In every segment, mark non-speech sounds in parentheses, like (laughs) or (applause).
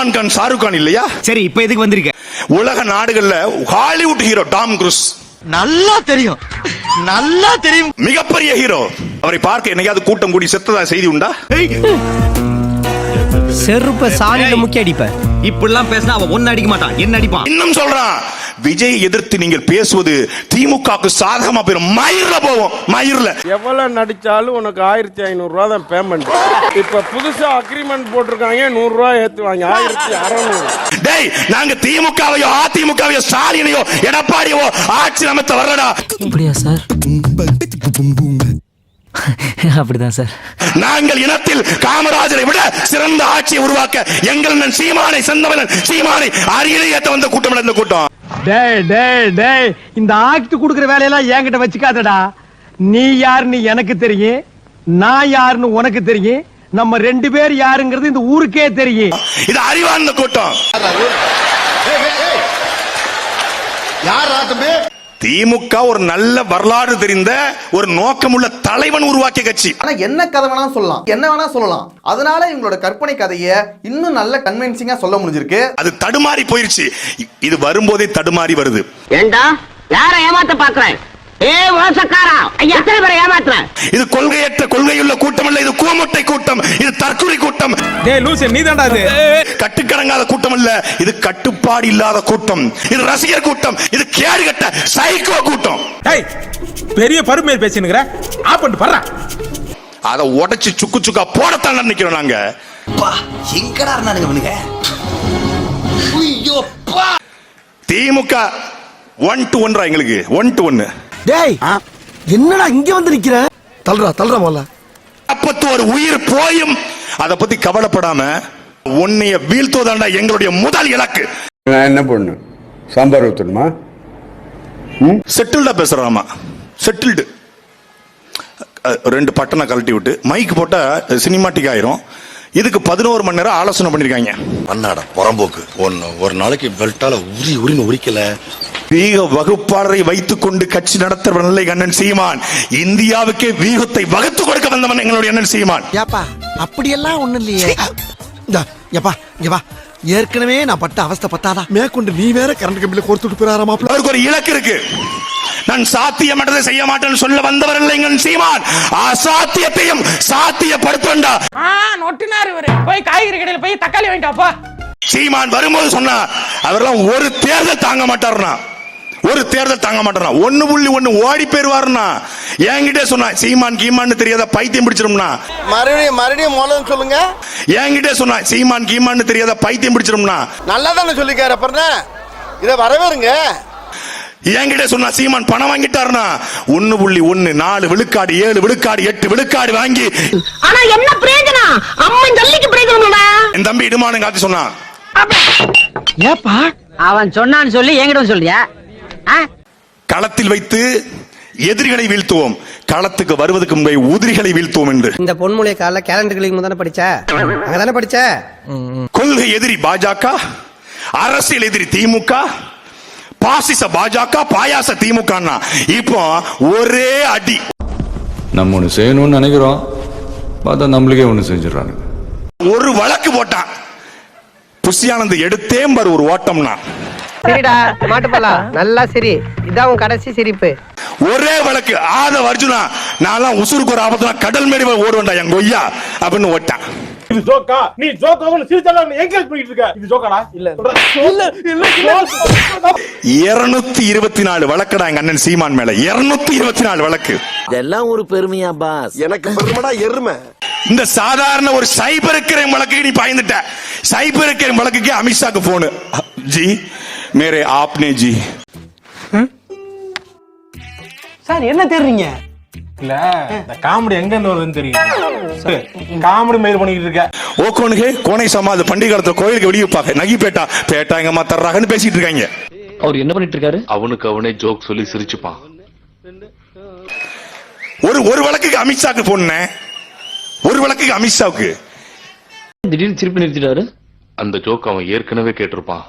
சல்மான் கான் ஷாருக் கான் இல்லையா? சரி இப்ப எதுக்கு வந்திருக்க? உலக நாடுகள்ல ஹாலிவுட் ஹீரோ டாம் குரூஸ். நல்லா தெரியும். நல்லா தெரியும். மிகப்பெரிய ஹீரோ. அவரை பார்க்க என்னையாவது கூட்டம் கூடி செத்ததா செய்தி உண்டா? செருப்ப சாணியில முக்கிய அடிப்ப இப்படிலாம் பேசினா அவன் ஒன்னு அடிக்க மாட்டான். என்ன அடிப்பான்? இன்னும் சொல்றான் விஜய் எதிர்த்து நீங்கள் பேசுவது திமுகவுக்கு சாதகமா போயிடும் மயிர்ல போவோம் மயிர்ல. எவ்வளவு நடிச்சாலும் உனக்கு ஆயிரத்தி ஐநூறு ரூபா தான் பேமெண்ட் இப்ப புதுசா அக்ரிமெண்ட் போட்டிருக்காங்க நூறு ரூபா ஏத்துவாங்க ஆயிரத்தி அறநூறு. டேய் நாங்க திமுகவையோ அதிமுகவையோ ஸ்டாலினையோ எடப்பாடியோ ஆட்சி அமைத்த வரடா அப்படியா சார்? (laughs) அப்படிதான் சார். நாங்கள் இனத்தில் காமராஜரை விட சிறந்த ஆட்சியை உருவாக்க எங்கள் சீமானை செந்தவனன் சீமானை அரியணை ஏத்த வந்த கூட்டம் நடந்த கூட்டம். டேய் டேய் டேய் இந்த ஆக்ட் குடுக்குற வேலையெல்லாம் என்கிட்ட வச்சுக்காதடா. நீ யாருன்னு எனக்கு தெரியும் நான் யாருன்னு உனக்கு தெரியும் நம்ம ரெண்டு பேர் யாருங்கிறது இந்த ஊருக்கே தெரியும். இது அறிவார்ந்த கூட்டம். திமுக ஒரு நல்ல வரலாறு தெரிந்த ஒரு நோக்கமுள்ள தலைவன் உருவாக்கிய கட்சி. ஆனா என்ன கதை வேணா சொல்லலாம். என்ன வேணா சொல்லலாம். அதனால இவங்களோட கற்பனை கதையை இன்னும் நல்ல கன்வின்சிங்கா சொல்ல முடிஞ்சிருக்கு. அது தடுமாறி போயிருச்சு. இது வரும்போதே தடுமாறி வருது. ஏண்டா? யார ஏமாத்த பாக்குறேன்? ஏ மோசக்காரா? ஐயா. எத்தனை பேரை ஏமாத்துறேன் இது கொள்கையற்ற கொள்கையுள்ள கூட்டம் அல்ல இது கூமுட்டை கூட்டம் இது தற்கொலை கூட்டம். டேய் லூசு நீ தான்டா அது கட்டுக்கடங்காத கூட்டம் அல்ல இது கட்டுப்பாடு இல்லாத கூட்டம். இது ரசிகர் கூட்டம் இது கேடு கட்ட சைக்கோ கூட்டம். டேய் பெரிய பருமையை பேசினுங்கிற ஆப் பண்ணிட்டு படுறா அதை உடைச்சு சுக்கு சுக்கா போடத்தான் நினைக்கிறோம் நாங்க. எங்கடா இருந்தானுங்க திமுக ஒன் டு ஒன்றா எங்களுக்கு ஒன் டு ஒன்னு டேய் என்னடா இங்க வந்து நிக்கிற? தள்ளுறா தள்ளுறா போல நாற்பத்தோரு உயிர் போயும். அதை பத்தி கவலைப்படாம உன்னைய வீழ்த்துவதாண்டா எங்களுடைய முதல் இலக்கு. நான் என்ன பண்ணு? சாம்பார் ஊற்றணுமா செட்டில்டா பேசுறாமா செட்டில்டு ரெண்டு பட்டனை கழட்டி விட்டு மைக் போட்டா சினிமாட்டிக் ஆயிரும். இதுக்கு பதினோரு மணி நேரம் ஆலோசனை பண்ணிருக்காங்க. பண்ணாடா புறம்போக்கு. ஒன்னு ஒரு நாளைக்கு பெல்ட்டால உரி உரின்னு உரிக்கல. வீக வகுப்பாளரை வைத்துக் கொண்டு கட்சி நடத்துற நல்ல அண்ணன் சீமான். இந்தியாவுக்கே வீகத்தை வகுத்து கொடுக்க வந்தவன் எங்களுடைய அண்ணன் சீமான். ஏப்பா அப்படியெல்லாம் ஒண்ணும் இல்லையே. இந்தா, ஏப்பா இங்க வா ஏற்கனவே நான் பட்ட அவஸ்தை பத்தாதா? மேற்கொண்டு நீ வேற கரண்ட் கம்பியில கோர்த்துட்டு போறாராமா அவருக்கு ஒரு இலக்கு இருக்கு. நான் சாத்தியமற்றதை செய்ய மாட்டேன்னு சொல்ல வந்தவர் இல்லை எங்கள் சீமான். அசாத்தியத்தையும் சாத்தியப்படுத்தண்டா நொட்டினாரு இவரு. போய் காய்கறி கடையில போய் தக்காளி வாங்கிட்டாப்பா சீமான் வரும்போது சொன்னா அவரெல்லாம் ஒரு தேர்தல் தாங்க மாட்டாருனா ஒரு தேர்தல் தாங்க மாட்டாரா ஒண்ணு புள்ளி ஒண்ணு ஓடி போயிருவாருனா என்கிட்ட சொன்னா சீமான் கீமான்னு தெரியாத பைத்தியம் பிடிச்சிரும்னா மறுபடியும் மறுபடியும் மூலம் சொல்லுங்க. என்கிட்ட சொன்னா சீமான் கீமான்னு தெரியாத பைத்தியம் பிடிச்சிரும்னா நல்லா தானே சொல்லிக்காரு அப்புறம் இத வரவேறுங்க. என்கிட்ட சொன்னா சீமான் பணம் வாங்கிட்டாருனா ஒண்ணு புள்ளி ஒண்ணு நாலு விழுக்காடு ஏழு விழுக்காடு எட்டு விழுக்காடு வாங்கி. ஆனா என்ன பிரயோஜனம்? அம்மன் ஜல்லிக்கு பிரயோஜனம்டா என் தம்பி இடுமானு காத்தி சொன்னான். ஏப்பா? அவன் சொன்னான்னு சொல்லி என்கிட்ட சொல்றியா? ஆ? களத்தில் வைத்து எதிரிகளை வீழ்த்துவோம். களத்துக்கு வருவதற்கு முன்பே உதிரிகளை வீழ்த்துவோம் என்று. இந்த பொன்முளைய கால கேலண்டர் கிளிக்கு தானே படிச்ச? அங்கதானே படிச்ச? கொள்கை எதிரி பாஜக அரசியல் எதிரி திமுக பாசிச பாஜக பாயாச திமுக இப்போ ஒரே அடி. நம்ம ஒன்று செய்யணும்னு நினைக்கிறோம். பார்த்தா நம்மளுக்கே ஒன்று செஞ்சிடறாங்க. ஒரு வழக்கு போட்டான். புஷியானந்த் எடுத்தே பாரு ஒரு ஓட்டம்னா. சரிடா மாட்டுப்பலா நல்லா சரி. இதான் உன் கடைசி சிரிப்பு. ஒரே வழக்கு. ஆத அர்ஜுனா நான்லாம் உசுருக்கு ஒரு ஆபத்துனா கடல் மேடி போய் ஓடுவேன்டா என் கொய்யா அப்படின்னு ஓட்டான். இது ஜோக்கா. நீ ஜோக்காவும் சிரிச்சாலும் என்கரேஜ் பண்ணிட்டு இருக்க. இது ஜோக்காடா? இல்ல. இல்ல இல்ல இருநூத்தி இருபத்தி நாலு வழக்குடா எங்க அண்ணன் சீமான் மேல. இருநூத்தி இருபத்தி நாலு வழக்கு. இதெல்லாம் ஒரு பெருமையா பாஸ்? எனக்கு பெருமைடா எருமை. இந்த சாதாரண ஒரு சைபர் கிரைம் வழக்குக்கு நீ பாய்ந்துட்ட. சைபர் கிரைம் வழக்குக்கு அமித்ஷாக்கு போனு ஜி மேரே ஆப்னே ஜி. சார் என்ன தேடுறீங்க? இல்ல இந்த காமெடி எங்க இருந்து வருதுன்னு தெரியும் காமெடி மேல் பண்ணிட்டு இருக்க ஓகோனுக்கு கோனை சமாது பண்டிகை கோயிலுக்கு வெளியே வைப்பாங்க நகி பேட்டா. பேட்டா எங்க அம்மா தர்றாங்கன்னு பேசிட்டு இருக்காங்க. அவர் என்ன பண்ணிட்டு இருக்காரு? அவனுக்கு அவனே ஜோக் சொல்லி சிரிச்சுப்பான். ஒரு ஒரு வழக்குக்கு அமித்ஷாக்கு போனேன். ஒரு வழக்குக்கு அமித்ஷாவுக்கு. திடீர்னு திருப்பி நிறுத்திட்டாரு. அந்த ஜோக் அவன் ஏற்கனவே கேட்டிருப்பான்.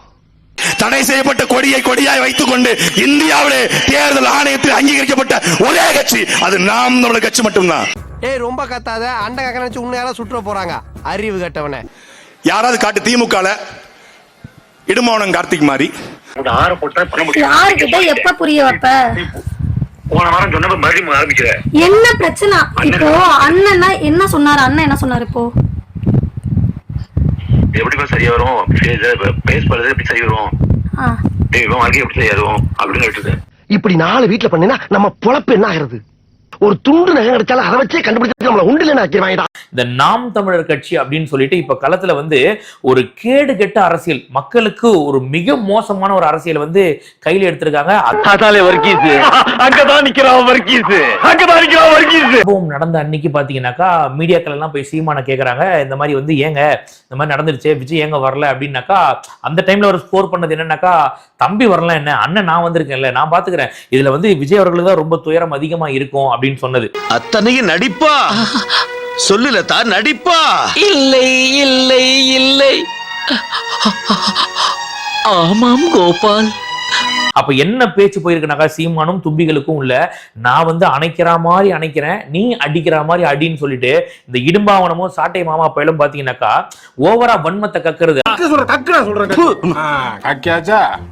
தடை செய்யப்பட்ட கொடியை கொடியாய் வைத்துக் கொண்டு இந்தியாவிலே தேர்தல் ஆணையத்தில் அங்கீகரிக்கப்பட்ட ஒரே கட்சி. அது நாம் நம்மளோட கட்சி மட்டும்தான். ஏய் ரொம்ப கத்தாத. அண்ட கக்க நினைச்சு உன்னை சுற்ற போறாங்க. அறிவு கட்டவனே. யாராவது காட்டு திமுகல? இடுமாவனம் கார்த்திக் மாதிரி ஆறு போட்டா பண்ண முடியும். யாருக்கிட்ட எப்ப புரிய வைப்ப? போன வாரம் சொன்னப்ப மறுபடியும் ஆரம்பிக்கிற. என்ன பிரச்சனை? இப்போ அண்ணன் என்ன சொன்னாரு? அண்ணன் என்ன சொன்னாரு இப்போ? எப்படிப்பா சரியா வரும்? பேஸ் பண்றது எப்படி சரி வரும்? வாழ்க்கை எப்படி அப்படின்னு கேட்டுது இப்படி நாலு வீட்டுல பண்ணினா நம்ம பொழப்பு என்ன ஆகுறது ஒரு துண்டு நகை கிடைச்சாலும் அதை வச்சே கண்டுபிடிச்சு நம்மள உண்டுல ஆக்கிடுவாங்கடா இந்த நாம் தமிழர் கட்சி அப்படின்னு சொல்லிட்டு இப்ப களத்துல வந்து ஒரு கேடு கெட்ட அரசியல் மக்களுக்கு ஒரு மிக மோசமான ஒரு அரசியல் வந்து கையில எடுத்திருக்காங்க. நடந்த அன்னைக்கு பாத்தீங்கன்னாக்கா மீடியாக்கள் எல்லாம் போய் சீமான கேக்குறாங்க. இந்த மாதிரி வந்து ஏங்க இந்த மாதிரி நடந்துருச்சு விஜய் ஏங்க வரல அப்படின்னாக்கா அந்த டைம்ல ஒரு ஸ்கோர் பண்ணது என்னன்னாக்கா தம்பி வரலாம் என்ன? அண்ணன் நான் வந்திருக்கேன்ல நான் பாத்துக்கிறேன். இதுல வந்து விஜய் அவர்களுக்கு தான் ரொம்ப துயரம் அதிகமா இருக்கும் அப்படின்னு சொன்னது. அத்தனையும் நடிப்பா? சொல்லுல தான் நடிப்பா. இல்லை இல்லை இல்லை. ஆமாம் கோபால். அப்ப என்ன பேச்சு போயிருக்குனாக்கா சீமானும் தும்பிகளுக்கும் உள்ள நான் வந்து அணைக்கிற மாதிரி அணைக்கிறேன் நீ அடிக்கிற மாதிரி அடின்னு சொல்லிட்டு இந்த இடும்பாவனமும் சாட்டை மாமா பயலும் பாத்தீங்கன்னாக்கா ஓவரா வன்மத்தை கக்குறது.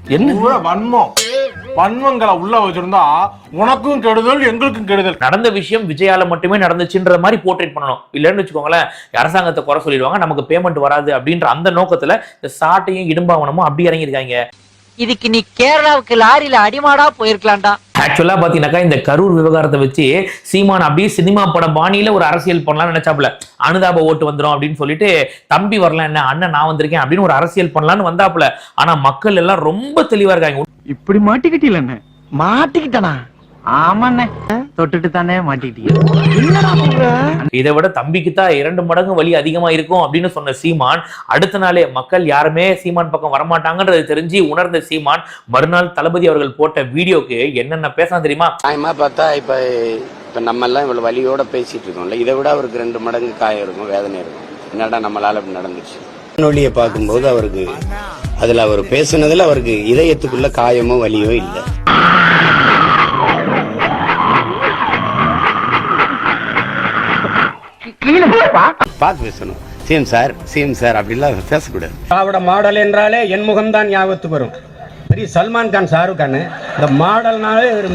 என்ன? வன்மம். வன்மங்களை உள்ள வச்சிருந்தா உனக்கும் கெடுதல் எங்களுக்கும் கெடுதல். நடந்த விஷயம் விஜயால மட்டுமே நடந்துச்சுன்ற மாதிரி போர்ட்ரேட் பண்ணணும். இல்லைன்னு வச்சுக்கோங்களேன் அரசாங்கத்தை குறை சொல்லிடுவாங்க நமக்கு பேமெண்ட் வராது அப்படின்ற அந்த நோக்கத்துல இந்த சாட்டையும் இடும்பாவனமும் அப்படி இறங்கியிருக்காங்க. இதுக்கு நீ கேரளாவுக்கு லாரியில அடிமாடா போயிருக்கலாம்டா. ஆக்சுவலா பாத்தீங்கன்னாக்கா இந்த கரூர் விவகாரத்தை வச்சு சீமான் அப்படியே சினிமா பட பாணியில ஒரு அரசியல் பண்ணலாம்னு நினைச்சாப்புல. அனுதாப ஓட்டு வந்துரும் அப்படின்னு சொல்லிட்டு தம்பி வரலாம் என்ன? அண்ணன் நான் வந்திருக்கேன் அப்படின்னு ஒரு அரசியல் பண்ணலாம்னு வந்தாப்புல. ஆனா மக்கள் எல்லாம் ரொம்ப தெளிவா இருக்காங்க. இப்படி மாட்டிக்கிட்டீல என்ன? மாட்டிக்கிட்டானா? ஆமாண்ணே. தொட்டுட்டு தானே மாட்டிக்கிட்டீங்க. இதை விட தம்பிக்கு தான் இரண்டு மடங்கு வலி அதிகமா இருக்கும் அப்படின்னு சொன்ன சீமான் அடுத்த நாளே மக்கள் யாருமே சீமான் பக்கம் வரமாட்டாங்கன்றது தெரிஞ்சு உணர்ந்த சீமான் மறுநாள் தளபதி அவர்கள் போட்ட வீடியோக்கு என்னென்ன பேசலாம் தெரியுமா? நியாயமா பார்த்தா இப்ப இப்ப நம்ம எல்லாம் இவ்வளவு வலியோட பேசிட்டு இருக்கோம்ல. இதை விட அவருக்கு ரெண்டு மடங்கு காயம் இருக்கும் வேதனை இருக்கும். என்னடா நம்மளால இப்படி நடந்துச்சு? வானொலியை பார்க்கும்போது அவருக்கு அதுல அவர் பேசுனதுல அவருக்கு இதயத்துக்குள்ள காயமோ வலியோ இல்லை. பார்த்து பேசணும். சிஎம் சார் சிஎம் சார் அப்படிலாம் பேசக்கூடாது. திராவிட மாடல் என்றாலே என் முகம்தான் ஞாபகத்துக்கு வரும். பெரிய சல்மான் கான் ஷாருக் கான். இந்த மாடல்னாலே ஒரு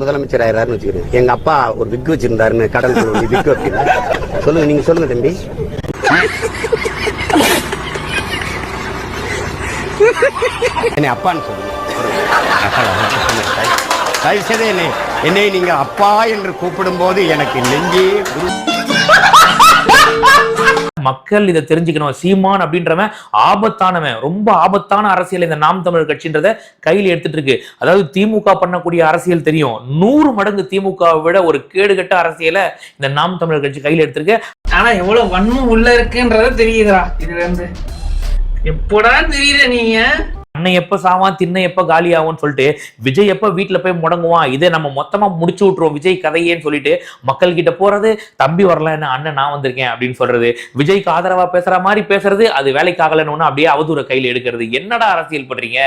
முதலமைச்சர் ஆயிராருன்னு வச்சுக்கிறேன். எங்க அப்பா ஒரு விக் வச்சிருந்தாருன்னு கடன் விக் அப்படின்னா சொல்லுங்க நீங்க சொல்லுங்க தம்பி. என்னை அப்பான்னு சொல்லுங்க. தயவு செய்து என்னை என்னை நீங்க அப்பா என்று கூப்பிடும் போது எனக்கு நெஞ்சே மக்கள் இதை தெரிஞ்சுக்கணும். சீமான் அப்படின்றவன் ஆபத்தானவன். ரொம்ப ஆபத்தான அரசியல் இந்த நாம் தமிழர் கட்சின்றத கையில் எடுத்துட்டு இருக்கு அதாவது திமுக பண்ணக்கூடிய அரசியல் தெரியும். நூறு மடங்கு திமுகவை விட ஒரு கேடுகட்ட அரசியலை இந்த நாம் தமிழர் கட்சி கையில் எடுத்திருக்கு. ஆனா எவ்வளவு வன்மம் உள்ள இருக்குன்றத தெரியுதுரா இதுல இருந்து. எப்படா தெரியுற நீங்க? அண்ணன் எப்ப சாவான் திண்ணை எப்ப காலி ஆகும்னு சொல்லிட்டு விஜய் எப்ப வீட்டுல போய் முடங்குவான் இதை நம்ம மொத்தமா முடிச்சு விட்டுருவோம் விஜய் கதையேன்னு சொல்லிட்டு மக்கள் கிட்ட போறது தம்பி வரல என்ன அண்ணன் நான் வந்திருக்கேன் அப்படின்னு சொல்றது விஜய்க்கு ஆதரவா பேசுற மாதிரி பேசுறது அது வேலைக்கு ஆகலன்னு அப்படியே அவதூற கையில எடுக்கிறது. என்னடா அரசியல் பண்றீங்க?